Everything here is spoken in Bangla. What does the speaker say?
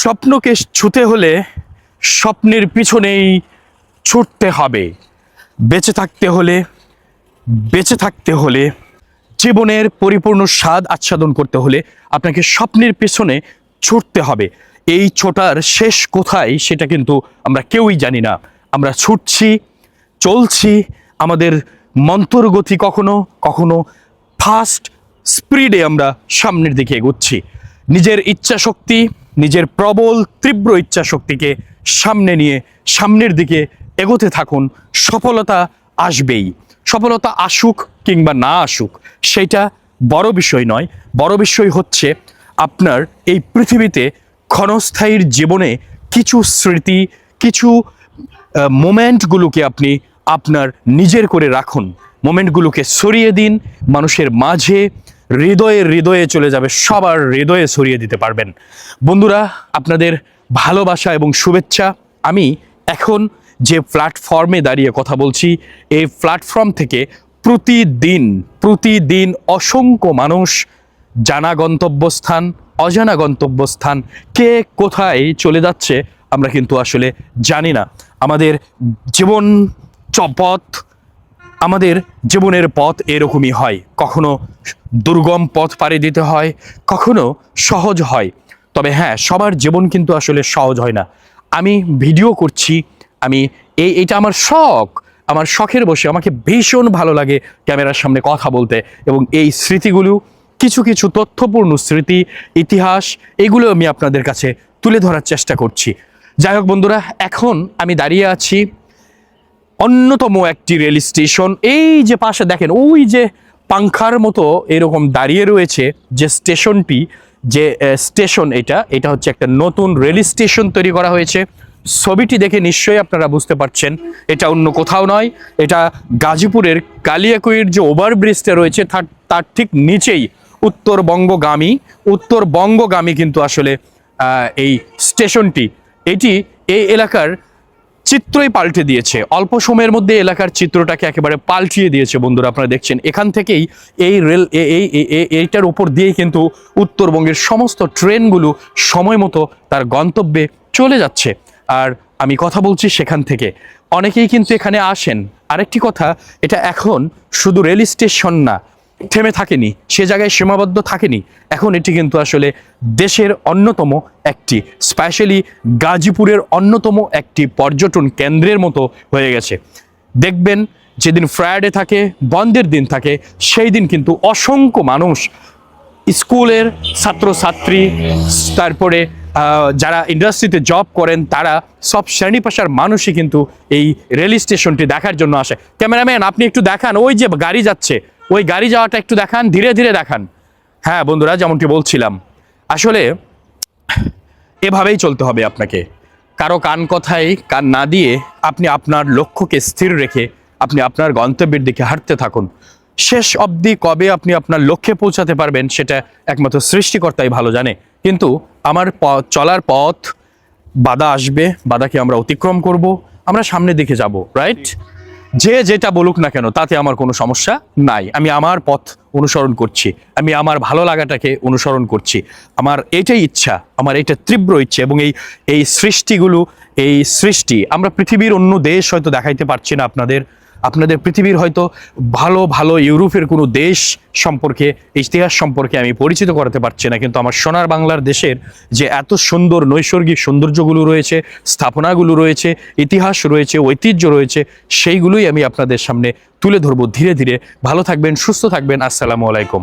স্বপ্নকে ছুতে হলে স্বপ্নের পিছনেই ছুটতে হবে। বেঁচে থাকতে হলে, বেঁচে থাকতে হলে, জীবনের পরিপূর্ণ স্বাদ আচ্ছাদন করতে হলে আপনাকে স্বপ্নের পেছনে ছুটতে হবে। এই ছোটার শেষ কোথায় সেটা কিন্তু আমরা কেউই জানি না। আমরা ছুটছি, চলছি, আমাদের মন্তরগতি কখনো কখনো ফাস্ট স্পিডে আমরা সামনের দিকে এগোচ্ছি। নিজের ইচ্ছা শক্তি নিজের প্রবল, তীব্র ইচ্ছা শক্তিকে সামনে নিয়ে সামনের দিকে এগোতে থাকুন। সফলতা আসবেই। সফলতা আসুক কিংবা না আসুক, সেটা বড় বিষয় নয়। বড় বিষয় হচ্ছে আপনার এই পৃথিবীতে ক্ষণস্থায়ীর জীবনে কিছু স্মৃতি, কিছু মোমেন্টগুলোকে আপনি আপনার নিজের করে রাখুন। মোমেন্টগুলোকে সরিয়ে দিন। মানুষের মাঝে হৃদয়ে হৃদয়ে চলে যাবে, সবার হৃদয়ে সরিয়ে দিতে পারবেন। বন্ধুরা, আপনাদের ভালোবাসা এবং শুভেচ্ছা, আমি এখন যে প্ল্যাটফর্মে দাঁড়িয়ে কথা বলছি, এই প্ল্যাটফর্ম থেকে প্রতিদিন প্রতিদিন অসংখ্য মানুষ জানা গন্তব্যস্থান, অজানা গন্তব্যস্থান, কে কোথায় চলে যাচ্ছে, আমরা কিন্তু আসলে জানি না। আমাদের জীবন চ- পথ আমাদের জীবনের পথ এরকমই হয়। কখনো দুর্গম পথ পাড়ি দিতে হয়, কখনো সহজ হয়। তবে হ্যাঁ সবার জীবন কিন্তু আসলে সহজ হয় না। আমি ভিডিও করছি, আমি এই, এটা আমার শখ। আমার শখের বসে আমাকে ভীষণ ভালো লাগে ক্যামেরার সামনে কথা বলতে এবং এই স্মৃতিগুলো, কিছু কিছু তথ্যপূর্ণ স্মৃতি, ইতিহাস, এগুলো আমি আপনাদের কাছে তুলে ধরার চেষ্টা করছি। যাই হোক বন্ধুরা, এখন আমি দাঁড়িয়ে আছি অন্যতম একটি রেল স্টেশন। এই যে পাশে দেখেন, ওই যে পাংখার মতো এরকম দাঁড়িয়ে রয়েছে যে স্টেশনটি, যে স্টেশন এটা এটা হচ্ছে একটা নতুন রেল স্টেশন তৈরি করা হয়েছে। ছবিটি দেখে নিশ্চয়ই আপনারা বুঝতে পারছেন, এটা অন্য কোথাও নয়, এটা গাজীপুরের কালিয়াকৈর যে ওভারব্রিজটা রয়েছে, তার ঠিক নিচেই উত্তরবঙ্গগামী উত্তরবঙ্গগামী কিন্তু আসলে এই স্টেশনটি। এটি এই এলাকার চিত্রই পাল্টে দিয়েছে। অল্প সময়ের মধ্যে এলাকার চিত্রটাকে একেবারে পাল্টিয়ে দিয়েছে বন্ধুরা, আপনারা দেখছেন। এখান থেকেই এই রেল এই- এইটার উপর দিয়েই কিন্তু উত্তরবঙ্গের সমস্ত ট্রেনগুলো সময় মতো তার গন্তব্যে চলে যাচ্ছে। আর আমি কথা বলছি সেখান থেকে। অনেকেই কিন্তু এখানে আসেন। আরেকটি কথা, এটা এখন শুধু রেল স্টেশন না থেমে থাকেনি, সে জায়গায় সীমাবদ্ধ থাকেনি। এখন এটি কিন্তু আসলে দেশের অন্যতম একটি স্পেশালি গাজীপুরের অন্যতম একটি পর্যটন কেন্দ্রের মতো হয়ে গেছে। দেখবেন যেদিন ফ্রাইডে থাকে, বন্ধের দিন থাকে, সেই দিন কিন্তু অসংখ্য মানুষ স্কুলের ছাত্রছাত্রী, তারপরে যারা ইন্ডাস্ট্রিতে জব করেন, তারা সব শ্রেণি পেশার মানুষই কিন্তু এই রেল স্টেশনটি দেখার জন্য আসে। ক্যামেরাম্যান আপনি একটু দেখান, ওই যে গাড়ি যাচ্ছে। ওই গাড়ি যাওয়াটা একটু দেখান, ধীরে ধীরে দেখান। হ্যাঁ বন্ধুরা, যেমনটি বলছিলাম, আসলে এভাবেই চলতে হবে আপনাকে। কারও কান কথায় কান না দিয়ে আপনি আপনার লক্ষ্যকে স্থির রেখে আপনি আপনার গন্তব্যের দিকে হাঁটতে থাকুন। শেষ অবধি কবে আপনি আপনার লক্ষ্যে পৌঁছাতে পারবেন, সেটা একমাত্র সৃষ্টিকর্তাই ভালো জানে। কিন্তু আমার চলার পথ, বাধা আসবে, বাধাকে আমরা অতিক্রম করব, আমরা সামনের দিকে যাব রাইট যে যেটা বলুক না কেন, তাতে আমার কোনো সমস্যা নাই। আমি আমার পথ অনুসরণ করছি। আমি আমার ভালো লাগাটাকে অনুসরণ করছি। আমার এটাই ইচ্ছা, আমার এটা তীব্র ইচ্ছে এবং এই এই সৃষ্টিগুলো, এই সৃষ্টি, আমরা পৃথিবীর অন্য দেশ হয়তো দেখাইতে পারছি না আপনাদের আপনাদের পৃথিবীর হয়তো ভালো ভালো ইউরোপের কোনো দেশ সম্পর্কে, ইতিহাস সম্পর্কে আমি পরিচিত করাতে পারছি না, কিন্তু আমার সোনার বাংলার দেশের যে এত সুন্দর নৈসর্গিক সৌন্দর্যগুলো রয়েছে, স্থাপনাগুলো রয়েছে, ইতিহাস রয়েছে, ঐতিহ্য রয়েছে, সেইগুলোই আমি আপনাদের সামনে তুলে ধরবো ধীরে ধীরে। ভালো থাকবেন, সুস্থ থাকবেন, আসসালামু আলাইকুম।